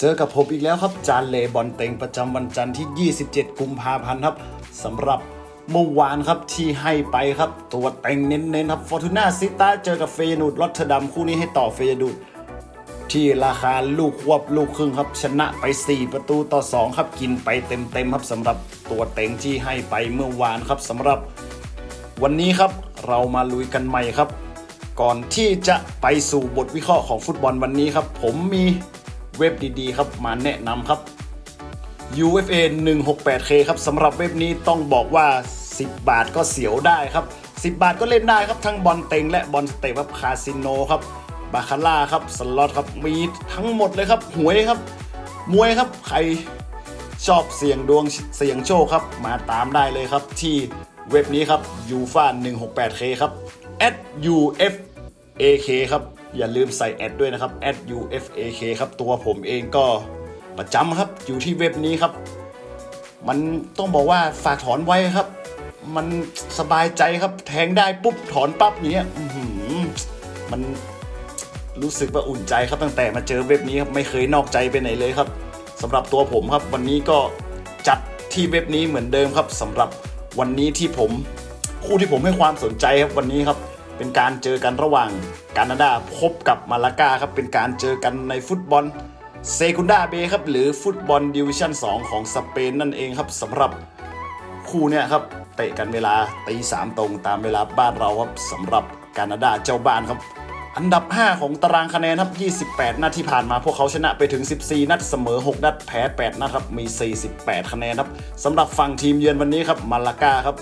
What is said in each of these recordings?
เจอกับผมอีกแล้วครับ จานเลบอลเต็งประจำวันจันทร์ที่ 27 กุมภาพันธ์ครับสำหรับเมื่อวานครับที่ให้ไปครับ ตัวเต็งเน้นๆครับฟอร์ตูน่าซิต้าเจอกับเฟยนูดรอตเทอร์ดัมคู่นี้ให้ต่อเฟยนูดที่ราคาลูกควบลูกครึ่งครับ ชนะไป 4 ประตูต่อ 2 ครับกินไปเต็มๆครับสำหรับตัวเต็งที่ให้ไปเมื่อวานครับสำหรับวันนี้ครับเรามาลุยกันใหม่ครับ ก่อนที่จะไปสู่บทวิเคราะห์ของฟุตบอลวันนี้ครับ ผมมี เว็บดีๆครับมาแนะนำครับ UFA 168K ครับสำหรับเว็บนี้ต้องบอกว่า 10 บาทก็เสียวได้ครับ 10 บาทก็เล่นได้ครับทั้งบอลเต็งและบอลสเตปครับคาสิโนครับบาคาร่าครับสล็อตครับมีทั้งหมดเลยครับหวยครับ มวยครับใครชอบเสี่ยงดวงเสี่ยงโชคครับ มาตามได้เลยครับที่เว็บนี้ครับ u f a 168K ครับ @ufak ครับ อย่าลืมใส่แอดด้วยนะครับ @ufak ครับตัวผมเองก็ประจำครับอยู่ที่เว็บนี้ครับ มันต้องบอกว่าฝากถอนไว้ครับ มันสบายใจครับ แทงได้ปุ๊บถอนปั๊บอย่างเนี้ยมันรู้สึกว่าอุ่นใจครับตั้งแต่มาเจอเว็บนี้ครับไม่เคยนอกใจไปไหนเลยครับสำหรับตัวผมครับ วันนี้ก็จัดที่เว็บนี้เหมือนเดิมครับสำหรับวันนี้ที่ผม คู่ที่ผมให้ความสนใจครับวันนี้ครับ เป็นการเจอกันระหว่างแคนาดาพบกับมาลากาครับ เป็นการเจอกันในฟุตบอลเซกุนดาเบครับ หรือฟุตบอลดิวิชั่น 2 ของสเปนนั่นเองครับสำหรับคู่เนี่ยครับ เตะกันเวลาตีสามตรงตามเวลาบ้านเราครับสำหรับแคนาดาเจ้าบ้านครับ อันดับ 5 ของตารางคะแนนครับ 28 นัดที่ผ่านมาพวกเขาชนะไปถึง 14 นัดเสมอ 6 นัดแพ้ 8 นัดครับมี 48 คะแนนครับสำหรับฝั่งทีมเยือนวันนี้ครับมาลากาครับ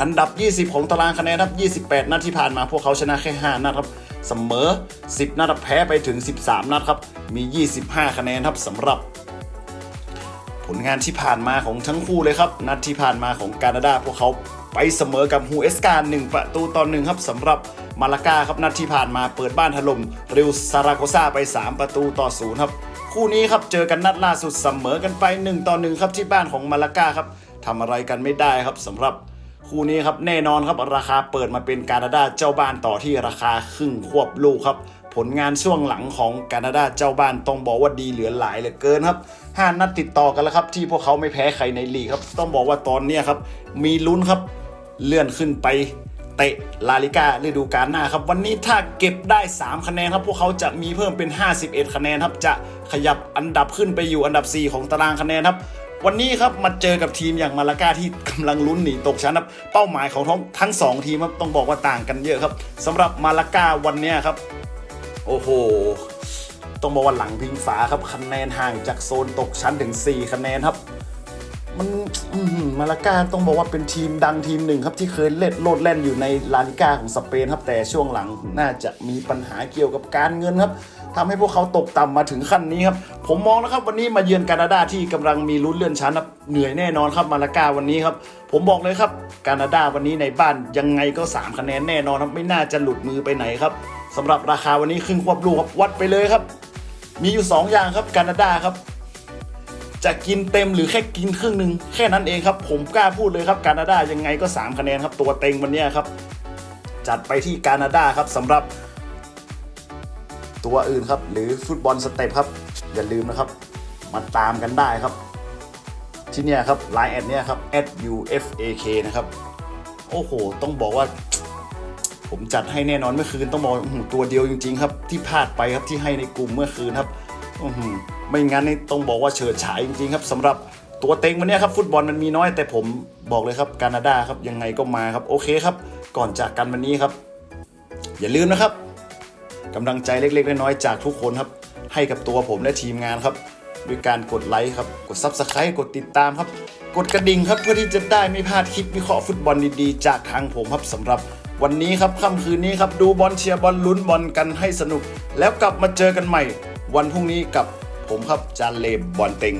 อันดับ 20 ของตารางคะแนนครับ 28 นัดที่ผ่านมาพวกเขาชนะแค่ 5 นัดครับเสมอ 10 นัดครับแพ้ไปถึง 13 นัดครับ มี 25 คะแนนครับสำหรับ ผลงานที่ผ่านมาของทั้งคู่เลยครับ นัดที่ผ่านมาของแคนาดา พวกเขาไปเสมอกับฮูเอสกาหนึ่งประตูต่อหนึ่งครับสำหรับมาลากาครับนัดที่ผ่านมาเปิดบ้านถล่มริวซาราโกซาไป 3 ประตูต่อศูนย์ครับ คู่นี้ครับเจอกันนัดล่าสุดเสมอกันไป 1 ต่อ1ครับที่บ้านของมาลากาครับทำอะไรกันไม่ได้ครับสำหรับ คู่นี้ครับแน่นอนครับราคาเปิดมาเป็นแคนาดาเจ้าบ้านต่อที่ราคาครึ่งควบลูกครับ ผลงานช่วงหลังของแคนาดาเจ้าบ้านต้องบอกว่าดีเหลือหลายเหลือเกินครับห้านัดติดต่อกันแล้วครับที่พวกเขาไม่แพ้ใครในลีกครับ ต้องบอกว่าตอนนี้ครับมีลุ้นครับเลื่อนขึ้นไปเตะลาลิกาฤดูกาลหน้าครับ วันนี้ถ้าเก็บได้ 3 คะแนนครับ พวกเขาจะมีเพิ่มเป็น 51 คะแนนครับ จะขยับอันดับขึ้นไปอยู่อันดับ 4 ของตารางคะแนนครับ วันนี้ครับมาเจอกับทีมอย่างมาลากาที่กำลังลุ้นหนีตกชั้นครับเป้าหมายของทั้งทั้งสองทีมครับต้องบอกว่าต่างกันเยอะครับสำหรับมาลากาวันนี้ครับ โอ้โหต้องบอกว่าหลังพิงฝาครับคะแนนห่างจากโซนตกชั้นถึง 4 คะแนนครับ มันอื้อหือมาลากาต้องบอกว่าเป็นทีมดังทีมหนึ่งครับที่เคยเล่นโลดแล่นอยู่ในลาลิกาของสเปนครับแต่ช่วงหลังน่าจะมีปัญหาเกี่ยวกับการเงินครับทำให้พวกเขาตกต่ำมาถึงขั้นนี้ครับผมมองนะครับวันนี้มาเยือนแคนาดาที่กำลังมีลุ้นเลื่อนชั้นครับเหนื่อยแน่นอนครับมาลากาวันนี้ครับผมบอกเลยครับแคนาดาวันนี้ในบ้านยังไงก็ 3 คะแนนแน่นอนครับไม่น่าจะหลุดมือไปไหนครับสำหรับราคาวันนี้ครึ่งควบลูกครับวัดไปเลยครับ มีอยู่ 2 อย่างครับแคนาดาครับ จะกินเต็มหรือแค่กินครึ่งหนึ่งแค่นั้นเองครับ ผมกล้าพูดเลยครับแคนาดายังไงก็ 3 คะแนนครับ ตัวเต็งวันนี้ครับ จัดไปที่แคนาดาครับสำหรับ ตัวอื่นครับ หรือฟุตบอลสเต็ปครับ อย่าลืมนะครับ มาตามกันได้ครับ ที่เนี่ยครับไลน์แอดเนี่ยครับ @ufak นะครับ โอ้โห ต้องบอกว่า ผมจัดให้แน่นอนเมื่อคืนต้องบอกอื้อหือตัวเดียวจริง ๆ ครับ ที่พลาดไปครับที่ให้ในกลุ่มเมื่อคืนครับอือ ไม่งั้นนี่ต้องบอกว่าเฉิดฉายจริงๆครับสำหรับตัวเต็งวันนี้ครับฟุตบอลมันมีน้อยแต่ผมบอกเลยครับแคนาดาครับยังไงก็มาครับโอเคครับ ก่อนจากกันวันนี้ครับ อย่าลืมนะครับกำลังใจเล็กๆน้อยๆจากทุกคนครับ ให้กับตัวผมและทีมงานครับด้วยการกดไลค์ครับกด Subscribe กดติดตามครับ กดกระดิ่งครับเพื่อที่จะได้ไม่พลาดคลิปวิเคราะห์ฟุตบอลดีๆ จากทางผมครับสำหรับวันนี้ครับค่ำคืนนี้ครับดูบอลเชียร์บอลลุ้นบอลกันให้สนุก แล้วกลับมาเจอกันใหม่ วันพรุ่งนี้กับ ผมครับจานเลบบอลเต็ง